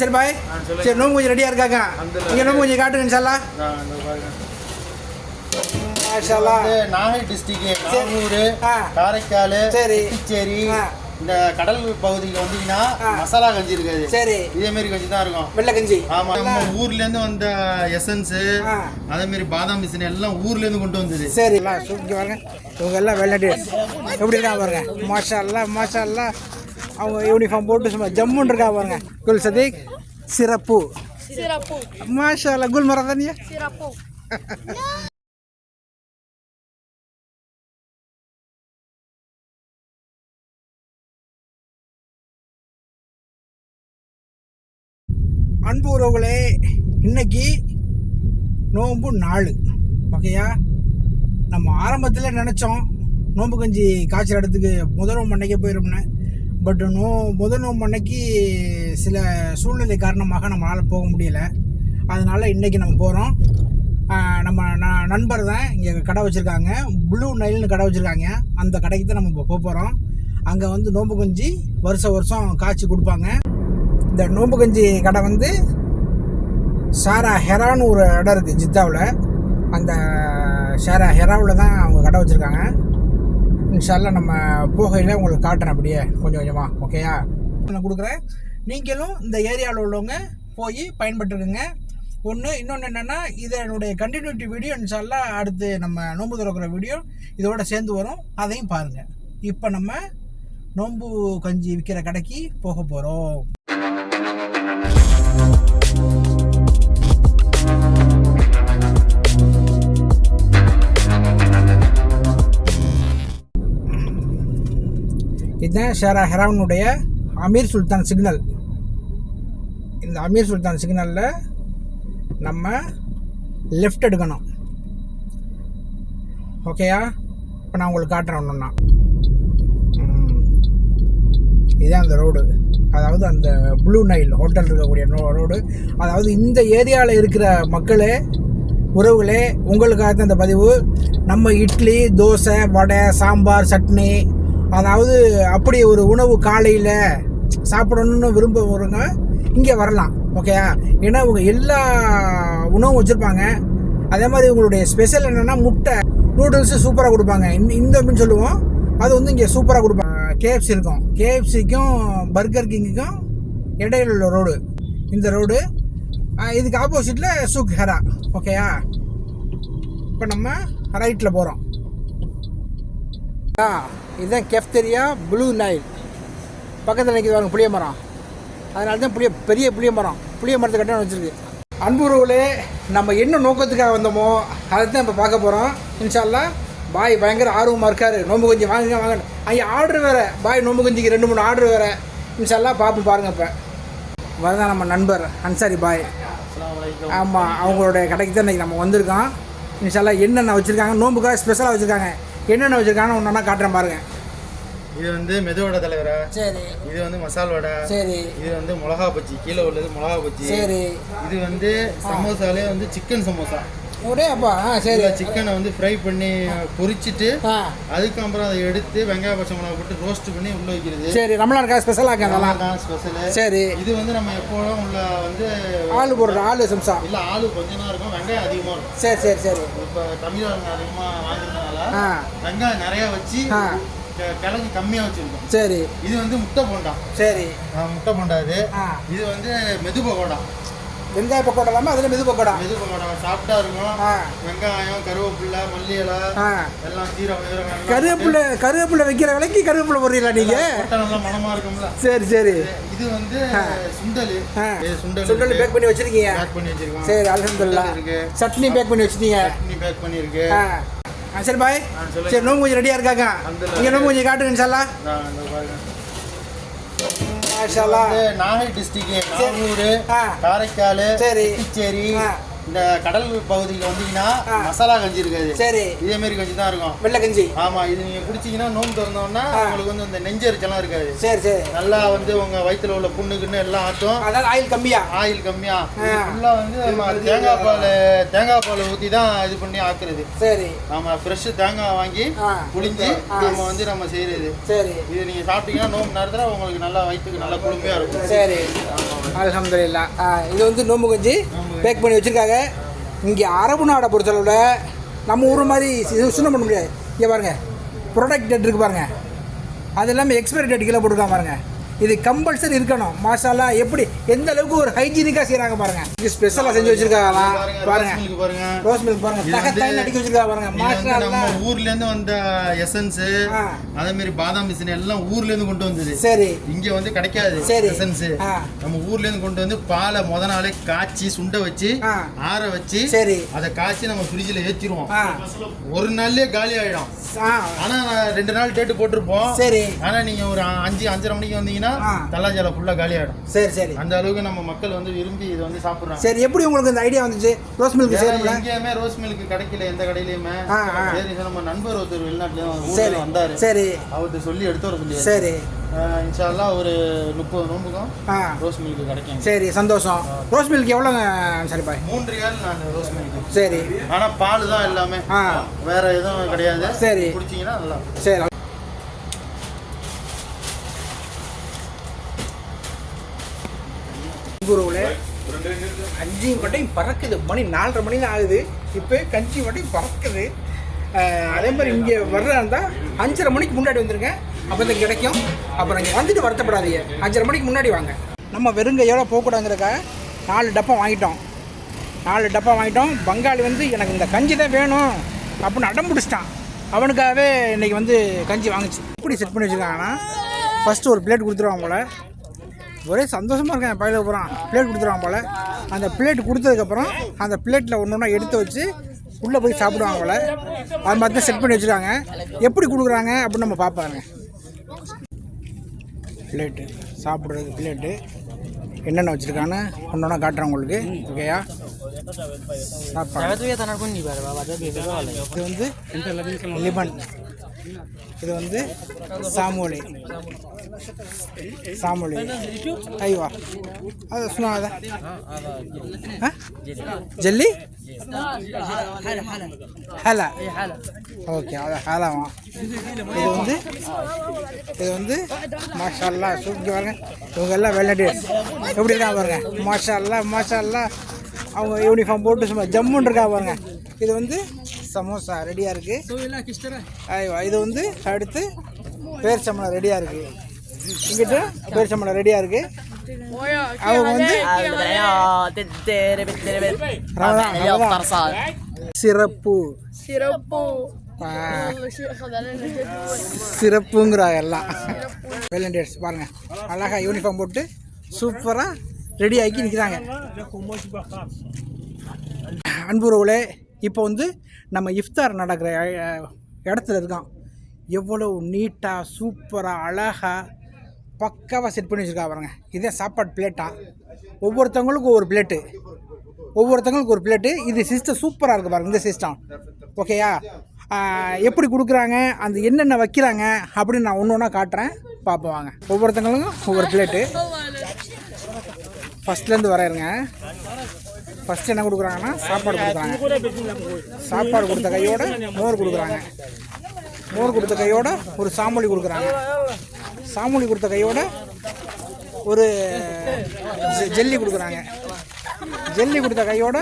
சரி பாய். சரி நோம்பு கொஞ்சம் ரெடியாக இருக்காங்க. நீங்கள் நோம்பு கொஞ்சம் காட்டுங்க இன்ஷால்லா. நாகை டிஸ்ட்ரிக்ட் ஆ. காரைக்கால் சரி. புதுச்சேரி. இந்த கடல் பகுதிக்கு வந்தீங்கன்னா. மசாலா கஞ்சி இருக்காது. சரி. இதே மாதிரி கஞ்சி தான் இருக்கும். வெள்ளை கஞ்சி. ஆமா நம்ம ஊர்ல இருந்து வந்த எசன்ஸ். அதே மாதிரி பாதாம் மிஷின் எல்லாம் ஊர்ல இருந்து கொண்டு வந்தது. சரி. எல்லாம் சூப்பி பாருங்க. இவங்க எல்லாம் வெள்ளடி எப்படி இருக்கா பாருங்க. மாஷா அல்லா மாஷா அல்லா அவங்க யூனிஃபார்ம் போட்டு சும்மா ஜம்முன்னு இருக்கா பாருங்க. குல் சதீக் சிறப்பு Sirapu, அல்லா குல் மரதானியா sirapu. அன்பு உறவுகளே இன்னைக்கு நோன்பு நாள். ஓகேயா? நம்ம ஆரம்பத்தில் நினச்சோம் நோன்பு கஞ்சி காய்ச்சல் இடத்துக்கு முதல் நோம்பு அன்னைக்கே போயிடும்னு பட் நோ முதல் நோம்பு அன்னைக்கு சில சூழ்நிலை காரணமாக நம்மளால் போக முடியல. அதனால் இன்றைக்கி நம்ம போகிறோம் நம்ம ந- நண்பர் தான் இங்கே கடை வச்சுருக்காங்க. ப்ளூ நைல்னு கடை வச்சுருக்காங்க. அந்த கடைக்கு தான் நம்ம இப்போ போக போகிறோம் அங்கே வந்து நோம்பு கஞ்சி வருஷம் வருஷம் காய்ச்சி கொடுப்பாங்க. இந்த நோம்பு கஞ்சி கடை வந்து சாரா ஹெரான்னு ஒரு இடம் இருக்குது ஜித்தாவில். அந்த ஷாரா ஹெராவில் தான் அவங்க கடை வச்சுருக்காங்க. இன்ஷால்லா நம்ம போகையில் உங்களுக்கு காட்டுறேன் அப்படியே கொஞ்சம் கொஞ்சமாக ஓகேயா நான் கொடுக்குறேன். நீங்களும் இந்த ஏரியாவில் உள்ளவங்க போய் பயன்பட்டுருக்குங்க ஒன்று இன்னொன்று என்னென்னா இதனுடைய கண்டினியூட்டி வீடியோ இன்ஷால்லா அடுத்து நம்ம நோன்பு திறக்கிற வீடியோ இதோட சேர்ந்து வரும். அதையும் பாருங்கள் இப்போ நம்ம நோன்பு கஞ்சி விற்கிற கடைக்கு போக போகிறோம் இதுதான் ஷேரா ஹெரானுடைய அமீர் சுல்தான் சிக்னல். இந்த அமீர் சுல்தான் சிக்னலில் நம்ம லெஃப்ட் எடுக்கணும். ஓகேயா இப்போ நான் உங்களுக்கு காட்டுறேன் ஒன்றுன்னா இதுதான் அந்த ரோடு அதாவது அந்த ப்ளூ நைல் ஹோட்டல் இருக்கக்கூடிய ரோடு அதாவது இந்த ஏரியாவில் இருக்கிற மக்களே உறவுகளே உங்களுக்காக தான் இந்த பதிவு. நம்ம இட்லி தோசை வடை சாம்பார் சட்னி அதாவது அப்படி ஒரு உணவு காலையில் சாப்பிடணும்னு விரும்புகிறவங்க இங்கே வரலாம் ஓகேயா ஏன்னா இவங்க எல்லா உணவும் வச்சுருப்பாங்க. அதே மாதிரி உங்களுடைய ஸ்பெஷல் என்னென்னா முட்டை நூடுல்ஸு சூப்பராக கொடுப்பாங்க. இந்த இந்த அப்படின்னு சொல்லுவோம். அது வந்து இங்கே சூப்பராக கொடுப்பாங்க. கேஎஃப்சி இருக்கும். கேஎஃப்சிக்கும் பர்கர் கிங்குக்கும் இடையில உள்ள ரோடு இந்த ரோடு இதுக்கு ஆப்போசிட்டில் சூக் ஹெரா ஓகேயா இப்போ நம்ம ரைட்டில் போகிறோம் ஆ இதுதான் கெஃப்டெரியா ப்ளூ நைல் பக்கத்தில் நிற்கிது பாருங்க புளிய மரம். அதனால தான் புளிய பெரிய புளிய மரம். புளிய மரத்தை கட்டணம் வச்சுருக்கு. அன்புறவுகளே நம்ம என்ன நோக்கத்துக்காக வந்தோமோ அதை தான் இப்போ பார்க்க போகிறோம் இன்ஷால்லா பாய் பயங்கர ஆர்வமாக இருக்கார். நோம்பு கஞ்சி வாங்குங்க வாங்க ஐயா ஆர்டர் வேறு. பாய் நோம்பு கஞ்சிக்கு ரெண்டு மூணு ஆர்டர் வேறு. இன்ஷால்லா பார்ப்போம் பாருங்கள் இப்போ. வரதான் நம்ம நண்பர் அன்சாரி பாய். ஆமாம் அவங்களுடைய கடைக்கு தான் இன்றைக்கி நம்ம வந்திருக்கோம். இன்ஷால்லா என்னென்ன வச்சுருக்காங்க? நோம்புக்காக ஸ்பெஷலாக வச்சுருக்காங்க. என்னென்ன வச்சுருக்காங்கன்னு ஒன்றா காட்டுறேன் பாருங்கள் இது வந்து மெதுவடை தலைவரா சரி. இது வந்து மசால் வடை சரி. இது வந்து மிளகா பஜ்ஜி கீழே உள்ளது மிளகா பஜ்ஜி. சரி. இது வந்து சமோசாலே வந்து சிக்கன் சமோசா. ஒரே அப்பா. சரி. சிக்கனை வந்து ஃப்ரை பண்ணி பொரிச்சிட்டு அதுக்கப்புறம் அதை எடுத்து வெங்காய பச்சை மிளகா போட்டு ரோஸ்ட் பண்ணி உள்ள வைக்கிறது. சரி ரமலானுக்கா ஸ்பெஷலாக தான் ஸ்பெஷலு சரி. இது வந்து நம்ம எப்போதும் உள்ள வந்து ஆளு போடுற ஆளு சம்சா. இல்ல ஆளு கொஞ்சம் தான் இருக்கும் வெங்காயம் அதிகமா இருக்கும். சரி சரி சரி. இப்போ தமிழக அதிகமா வாங்கினதுனால ஆ வெங்காயம் நிறைய வச்சு கிழங்கு கம்மியா வச்சிருக்கோம். சரி. இது வந்து முட்டை போண்டா. சரி. முட்டை போண்டா இது. இது வந்து மெது பகோடா வெங்காய பக்கோடா இல்லாமல் அதில் மெது பக்கோடா? மெது பகோடா சாப்பிட்டா இருக்கும். வெங்காயம் கருவேப்பிலை மல்லி இலை எல்லாம் சீரகம் கருவேப்பிலை கருவேப்பிலை வைக்கிற விலைக்கு கருவேப்பிலை போடுறீங்களா நீங்கள் மணமா இருக்கும்ல. சரி சரி. இது வந்து சுண்டல். சுண்டல் சுண்டல் பேக் பண்ணி வச்சிருக்கீங்க? பேக் பண்ணி வச்சிருக்கோம். சரி அலமதுல்லா இருக்கு. சட்னி பேக் பண்ணி வச்சிட்டீங்க? சட்னி பேக் பண்ணியிருக்கு. ஆ சரி பாய். சரி நோம்பு கொஞ்சம் ரெடியாக இருக்காங்க. நீங்கள் நோம்பு கொஞ்சம் காட்டுங்க இன்ஷால்லா நாகை டிஸ்ட்ரிக்ட் காரைக்கால் சரி. ஆ. இந்த கடல் பகுதியில் வந்தீங்கன்னா. மசாலா கஞ்சி இருக்காது. சரி. இதே மாதிரி கஞ்சி தான் இருக்கும். வெள்ளை கஞ்சி. ஆமா இது நீங்க குடிச்சீங்கன்னா நோம்பு திறந்தோம்னா. உங்களுக்கு வந்து இந்த நெஞ்சரிச்செல்லாம் இருக்காது. சரி சரி. நல்லா வந்து உங்க வயித்துல உள்ள புண்ணுக்குன்னு எல்லாம் ஆட்டும். அதாவது ஆயில் கம்மியா? ஆயில் கம்மியா. ஃபுல்லா வந்து தேங்காய் பால் தேங்காய் பால் ஊற்றி தான் இது பண்ணி ஆக்குறது. சரி. நம்ம ஃப்ரெஷ் தேங்காய் வாங்கி. புளிஞ்சு. நம்ம வந்து நம்ம செய்யறது சரி. இது நீங்க சாப்பிட்டீங்கன்னா நோம்பு நேரத்துல உங்களுக்கு நல்லா வயிற்றுக்கு நல்லா குளுமையா இருக்கும். சரி. அல்ஹம்துலில்லா ஆ இது வந்து நோம்பு கஞ்சி? பேக் பண்ணி வச்சுருக்காங்க. இங்கே அரபு நாடை பொறுத்தளவில் நம்ம ஊர் மாதிரி சி- சுத்தம் பண்ண முடியாது. இங்கே பாருங்கள் ப்ராடக்ட் டேட் இருக்கு பாருங்கள் அது இல்லாமல் எக்ஸ்பைரி டேட் கீழே போட்டுருக்காங்க பாருங்கள் இது கம்பல்சரி இருக்கணும். மாசாலா எப்படி? எந்த அளவுக்கு ஒரு ஹைஜீனிக்காக செய்கிறாங்க பாருங்க. இது ஸ்பெஷலாக செஞ்சு வச்சுருக்காங்களாம் பாருங்க ரோஸ் மில்க் பாருங்க. தகத்தாய் அடிக்க வச்சிருக்காங்க பாருங்க. அல்லாஹ். ஊர்ல இருந்து வந்த எசன்ஸ். அதே மாதிரி பாதாம் மிஷின் எல்லாம் ஊர்ல இருந்து கொண்டு வந்தது. சரி. இங்க வந்து கிடைக்காது சரி. எசன்ஸ். நம்ம ஊர்ல இருந்து கொண்டு வந்து பாலை முத நாளே காய்ச்சி சுண்ட வச்சு. ஆற வச்சு சரி. அதை காய்ச்சி நம்ம ஃப்ரிட்ஜில் ஏற்றிடுவோம் ஒரு நாள்லயே காலி ஆயிடும். ஆனா ரெண்டு நாள் டேட்டு போட்டிருப்போம். சரி. ஆனா நீங்க ஒரு அஞ்சு அஞ்சரை மணிக்கு வந்தீங்கன்னா ஆ. தல்லாஜால ஃபுல்லா காலி ஆயிடும் சரி சரி. அந்த அளவுக்கு நம்ம மக்கள் வந்து விரும்பி இதை வந்து சாப்பிடுறாங்க. சரி எப்படி உங்களுக்கு இந்த ஐடியா வந்துச்சு? ரோஸ் மில்க் எங்கேயுமே ரோஸ் மில்க் கிடைக்கல எந்த கடையிலயுமே. சரி நம்ம நண்பர் ஒருத்தர் வெளிநாட்டுல வந்தாரு. சரி. அவர்கிட்ட சொல்லி எடுத்து வர சொல்லி சரி. இன்ஷால்லா ஒரு முப்பது நோம்புக்கும் ரோஸ் மில்க் கிடைக்கும். சரி சந்தோஷம். ரோஸ் மில்க் எவ்வளோங்க சரி பாய் மூன்று ரியால் நான் ரோஸ் மில்க் சரி. ஆனா பால் தான் எல்லாமே வேற எதுவும் கிடையாது. சரி. குடிச்சீங்கன்னா நல்லா. சரி. குருவில் அஞ்சு மட்டையும் பறக்குது. மணி நாலரை மணி தான் ஆகுது. இப்போ கஞ்சி மட்டையும் பறக்குது. அதே மாதிரி இங்கே வர்றதா இருந்தால் அஞ்சரை மணிக்கு முன்னாடி வந்துருங்க. அப்போ தான் கிடைக்கும். அப்புறம் இங்கே வந்துட்டு வருத்தப்படாதீங்க. அஞ்சரை மணிக்கு முன்னாடி வாங்க. நம்ம வெறுங்கையோட போகக்கூடாதுங்கிறக்காக நாலு டப்பா வாங்கிட்டோம். நாலு டப்பா வாங்கிட்டோம். பங்காளி வந்து எனக்கு இந்த கஞ்சி தான் வேணும் அப்படின்னு அடம் பிடிச்சிட்டான். அவனுக்காகவே இன்றைக்கி வந்து கஞ்சி வாங்கிச்சு. எப்படி செட் பண்ணி வச்சுருக்காங்கன்னா ஃபஸ்ட்டு ஒரு பிளேட் கொடுத்துருவாங்க போல். ஒரே சந்தோஷமாக இருக்கேன் பயில போகிறான் பிளேட் கொடுத்துருவாங்க போல். அந்த பிளேட் கொடுத்ததுக்கப்புறம் அந்த பிளேட்டில் ஒன்று ஒன்றா எடுத்து வச்சு உள்ளே போய் சாப்பிடுவாங்க போல். அது மாதிரி தான் செட் பண்ணி வச்சுருக்காங்க. எப்படி கொடுக்குறாங்க அப்படின்னு நம்ம பார்ப்பாங்க பிளேட்டு சாப்பிட்றது பிளேட்டு என்னென்ன வச்சுருக்கான்னு ஒன்று ஒன்றா காட்டுறேன் உங்களுக்கு. ஓகேயா சாப்பாடு. இது வந்து லிமன் இது வந்து சாமோலி சாமோலி ஐவா. அது சும்மா அதான். ஜெல்லி? ஹலா. ஓகே அது ஹலாவா? இது வந்து இது வந்து மாஷா அல்லா சூப்பி பாருங்க. இவங்க எல்லாம் எப்படி இருக்கா பாருங்க. மாஷா அல்லா மாஷா அல்லா அவங்க யூனிஃபார்ம் போட்டு சும்மா ஜம்முன்னு இருக்கா பாருங்க. இது வந்து சமோசா ரெடியாக இருக்குது இது வந்து அடுத்து பேர்ச்சம்பளம் ரெடியாக இருக்குது இங்கிட்ட பேர்ச்சம்பளம் ரெடியாக இருக்குது அவங்க வந்து. சிறப்பு. சிறப்பு. சிறப்புங்கிறாங்க எல்லாம். வெள்ளண்டியர்ஸ் பாருங்க. அழகா யூனிஃபார்ம் போட்டு சூப்பராக ரெடி ஆக்கி நிற்கிறாங்க அன்புறவுகளே இப்போ வந்து நம்ம இஃப்தார் நடக்கிற இடத்துல இருக்கோம் எவ்வளோ நீட்டாக சூப்பராக அழகாக பக்காவாக செட் பண்ணி வச்சுருக்கா பாருங்க. இதே சாப்பாடு பிளேட்டா ஒவ்வொருத்தவங்களுக்கும் ஒவ்வொரு பிளேட்டு ஒவ்வொருத்தவங்களுக்கு ஒரு பிளேட்டு இது சிஸ்டம் சூப்பராக இருக்குது பாருங்க இந்த சிஸ்டம் ஓகேயா எப்படி கொடுக்குறாங்க அந்த என்னென்ன வைக்கிறாங்க அப்படின்னு நான் ஒன்று ஒன்றா காட்டுறேன். பார்ப்போம் வாங்க. ஒவ்வொருத்தவங்களுக்கும் ஒவ்வொரு பிளேட்டு ஃபஸ்ட்லேருந்து வரையிருங்க ஃபஸ்ட்டு என்ன கொடுக்குறாங்கன்னா சாப்பாடு கொடுக்குறாங்க. சாப்பாடு கொடுத்த கையோட மோர் கொடுக்குறாங்க. மோர் கொடுத்த கையோட ஒரு சாமொழி கொடுக்குறாங்க. சாமொழி கொடுத்த கையோட ஒரு ஜெல்லி கொடுக்குறாங்க. ஜெல்லி கொடுத்த கையோட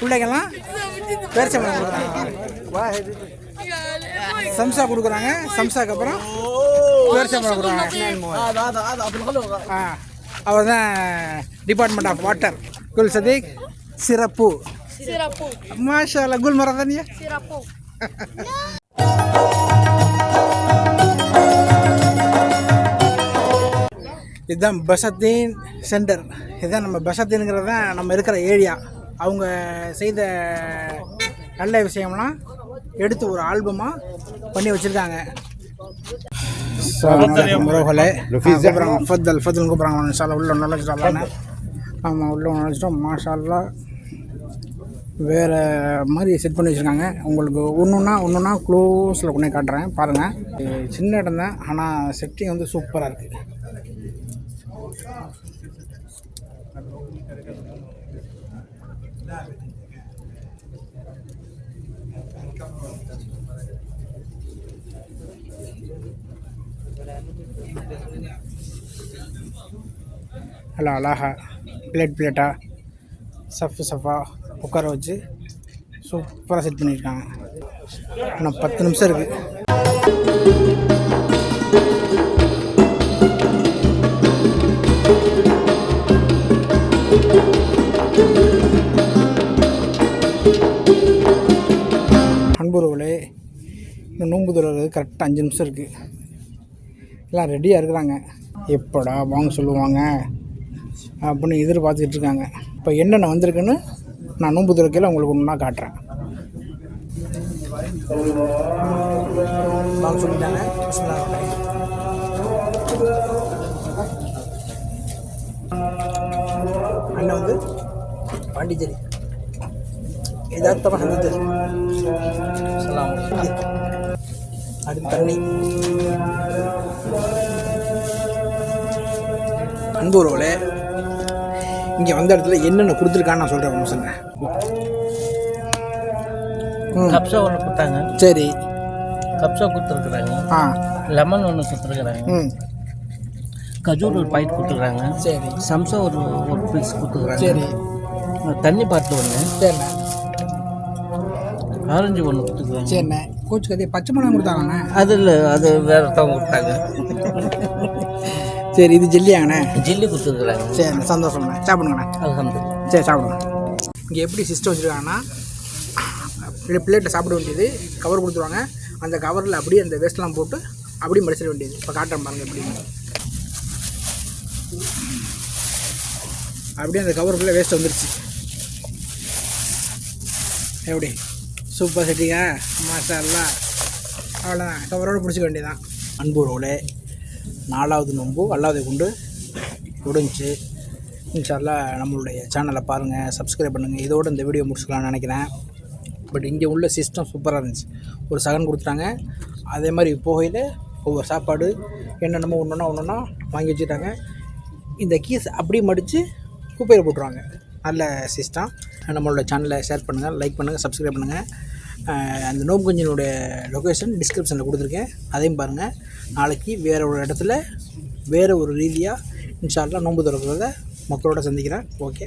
பிள்ளைங்கள்லாம் பேரிச்சம்பழம் கொடுக்குறாங்க. சம்சா கொடுக்குறாங்க. சம்சாக்கு அப்புறம் பேரிச்சம்பழம் கொடுக்குறாங்க. ஆ அவர் தான் டிபார்ட்மெண்ட் ஆஃப் வாட்டர் குல் சதீக் சிறப்பு சிறப்பு மாஷா அல்லா குல் மரதானியா சிறப்பு இதுதான் பசத்தீன் சென்டர் இதுதான் நம்ம பசத்தீனுங்கிறது தான் நம்ம இருக்கிற ஏரியா அவங்க செய்த நல்ல விஷயம்லாம் எடுத்து ஒரு ஆல்பமாக பண்ணி வச்சுருக்காங்க. முருகலை கூப்பிட்றாங்க ஃபத்தல் ஃபத்தல் கூப்பிட்றாங்க. இன்ஷால்லா நம்ம உள்ளே ஆமாம் உள்ள மாஷால்லா வேறு மாதிரி செட் பண்ணி வச்சுருக்காங்க. உங்களுக்கு ஒன்று ஒன்றா ஒன்று ஒன்றா க்ளோஸில் கொண்டே காட்டுறேன். பாருங்கள் சின்ன இடம் தான் ஆனால் செட்டிங் வந்து சூப்பராக இருக்குது நல்லா அழகா பிளேட் பிளேட்டாக சஃப்பு சஃபாக உட்கார வச்சு சூப்பராக செட் பண்ணியிருக்காங்க. இன்னும் பத்து நிமிஷம் இருக்குது அன்புறவுகளே இன்னும் நோன்பு தொடர்றது கரெக்டாக அஞ்சு நிமிஷம் இருக்குது எல்லாம் ரெடியாக இருக்கிறாங்க. எப்படா வாங்க சொல்லுவாங்க. அப்படின்னு எதிர்பார்த்துக்கிட்டு இருக்காங்க இப்போ என்னென்ன வந்திருக்குன்னு நான் நோன்பு துறக்கையில் உங்களுக்கு ஒன்றா காட்டுறேன். சொல்லிட்டாங்க. அண்ணன் வந்து பாண்டிச்சேரி. யதார்த்தமாக சந்தித்தது சொல்லலாம் தண்ணி. அன்பு உறவுகளே இங்கே வந்த இடத்துல என்னென்ன கொடுத்துருக்கான்னு நான் சொல்கிறேன் ஒன்று ம். கப்ஸா ஒன்று கொடுத்தாங்க. சரி. கப்ஸா கொடுத்துருக்குறாங்க. ஆ. லெமன் ஒன்று கொடுத்துருக்குறாங்க. ம். கஜூர் ஒரு பாக்கெட் கொடுத்துருக்குறாங்க. சரி. சம்சா ஒரு ஒரு பீஸ் கொடுத்துருக்குறாங்க. சரி. தண்ணி பாட்டில் ஒன்று சரிண்ணே. ஆரஞ்சு ஒன்று கொடுத்துருக்குறாங்க. சரிண்ணே. கோச்சு கதையை பச்சை மிளகாய் கொடுத்தாங்கண்ணே. அது இல்லை அது வேற ஒருத்தவங்க கொடுத்தாங்க. சரி இது ஜெல்லியாங்கண்ணே ஜில்லி கொடுத்துருக்குறாங்க. சரிண்ணே சந்தோஷம்ண்ணே. சாப்பிடுங்கண்ணே. சரி சாப்பிடுங்க. இங்கே எப்படி சிஸ்டம் வச்சுருக்காங்கன்னா பிளேட்டில் சாப்பிட வேண்டியது கவர் கொடுத்துருவாங்க. அந்த கவரில் அப்படியே அந்த வேஸ்ட்லாம் போட்டு அப்படியே மடிச்சிட வேண்டியது. இப்போ காட்டுறேன் பாருங்க எப்படி. அப்படியே அந்த கவருக்குள்ளே வேஸ்ட் வந்துருச்சு. எப்படி? சூப்பர் செட்டிங்க மாஷா எல்லாம் அவ்வளோதான் கவரோடு பிடிச்சிக்க வேண்டியதான் அன்பு உறவுகளே நாலாவது நோன்பு அல்லாதை கொண்டு முடிஞ்சு இன்ஷால்லா நம்மளுடைய சேனலை பாருங்கள் சப்ஸ்கிரைப் பண்ணுங்கள் இதோட இந்த வீடியோ முடிச்சுக்கலாம்னு நினைக்கிறேன். பட் இங்கே உள்ள சிஸ்டம் சூப்பராக இருந்துச்சு. ஒரு சகன் கொடுத்துட்டாங்க. அதே மாதிரி போகையில் ஒவ்வொரு சாப்பாடு என்னென்னமோ ஒன்றுனா ஒன்றுனா வாங்கி வச்சுட்டாங்க இந்த கீஸ் அப்படியே மடித்து குப்பையில் போட்டுருவாங்க. நல்ல சிஸ்டம் நம்மளோட சேனலை ஷேர் பண்ணுங்கள் லைக் பண்ணுங்கள் சப்ஸ்கிரைப் பண்ணுங்கள் அந்த நோம்பு குஞ்சினுடைய லொக்கேஷன் டிஸ்கிரிப்ஷனில் கொடுத்துருக்கேன். அதையும் பாருங்கள் நாளைக்கு வேறு ஒரு இடத்துல வேறு ஒரு ரீதியாக இன்ஷால்லாம் நோன்பு திறக்கிறத மக்களோட சந்திக்கிறேன். ஓகே